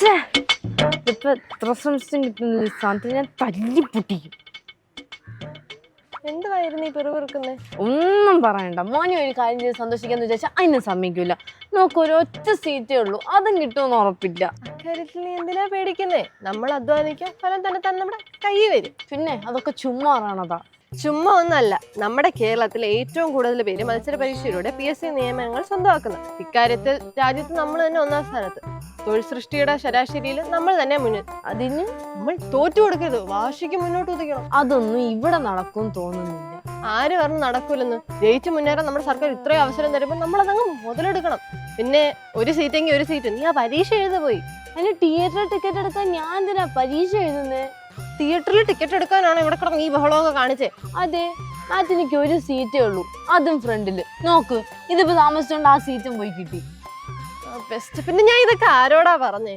ശ്ശേ. ഇതിപ്പോ എത്ര ശ്രമിച്ചും കിട്ടുന്ന? സാധനത്തിന് ഞാൻ തല്ലി പൊട്ടിക്കും. എന്തുവായിരുന്നു ഈ പെറുപെറുക്കുന്നത് ഒന്നും പറയണ്ട. മോനെ ഒരു കാര്യം ചെയ്ത് സന്തോഷിക്കാന്ന് വിചാരിച്ചാൽ അതിന് സമ്മതിക്കൂല. നമുക്ക് ഒരു ഒറ്റ സീറ്റേ ഉള്ളൂ. അതും കിട്ടുമെന്ന് ഉറപ്പില്ല. അക്കാര്യത്തിൽ നീ എന്തിനാ പേടിക്കുന്നേ? നമ്മൾ അധ്വാനിക്കും ഫലം തന്നെ തന്നെ നമ്മുടെ കൈ വരും. പിന്നെ അതൊക്കെ ചുമ്മാറാണതാ ചുമ്മാ ഒന്നല്ല. നമ്മുടെ കേരളത്തിലെ ഏറ്റവും കൂടുതൽ പേര് മത്സര പരീക്ഷയിലൂടെ പി എസ് സി നിയമനങ്ങൾ സ്വന്തമാക്കുന്നത്. ഇക്കാര്യത്തിൽ രാജ്യത്ത് നമ്മൾ തന്നെ ഒന്നാം സ്ഥാനത്ത്. തൊഴിൽ സൃഷ്ടിയുടെ ശരാശരിയിൽ നമ്മൾ തന്നെ മുന്നിൽ. അതിന് നമ്മൾ തോറ്റു കൊടുക്കരുത്. വാശിക്ക് മുന്നോട്ട് ഉദിക്കണം അതൊന്നും ഇവിടെ നടക്കും തോന്നുന്നില്ല. ആര് പറഞ്ഞു നടക്കൂലെന്ന്? ജയിച്ചു മുന്നേറാൻ നമ്മുടെ സർക്കാർ ഇത്രയും അവസരം തരുമ്പോൾ നമ്മൾ അതങ്ങ് മുതലെടുക്കണം. പിന്നെ ഒരു സീറ്റെങ്കിൽ ഒരു സീറ്റ്. നീ ആ പരീക്ഷ എഴുതി പോയി. അതിന് തിയേറ്റർ ടിക്കറ്റ് എടുക്കാൻ ഞാൻ എന്തിനാ പരീക്ഷ എഴുതുന്നേ? തിയേറ്ററിൽ ടിക്കറ്റ് എടുക്കാനാണ് ഇവിടെ കിടന്ന് ഈ ബഹളമൊക്കെ കാണിച്ചേ. അതെ മാറ്റിനിക്ക് ഒരു സീറ്റേ ഉള്ളൂ. അതും ഫ്രണ്ടിൽ നോക്ക് ഇതിപ്പോ താമസിച്ചോണ്ട് ആ സീറ്റും പോയി കിട്ടി. ബെസ്റ്റ് പിന്നെ ഞാൻ ഇതൊക്കെ ആരോടാ പറഞ്ഞേ?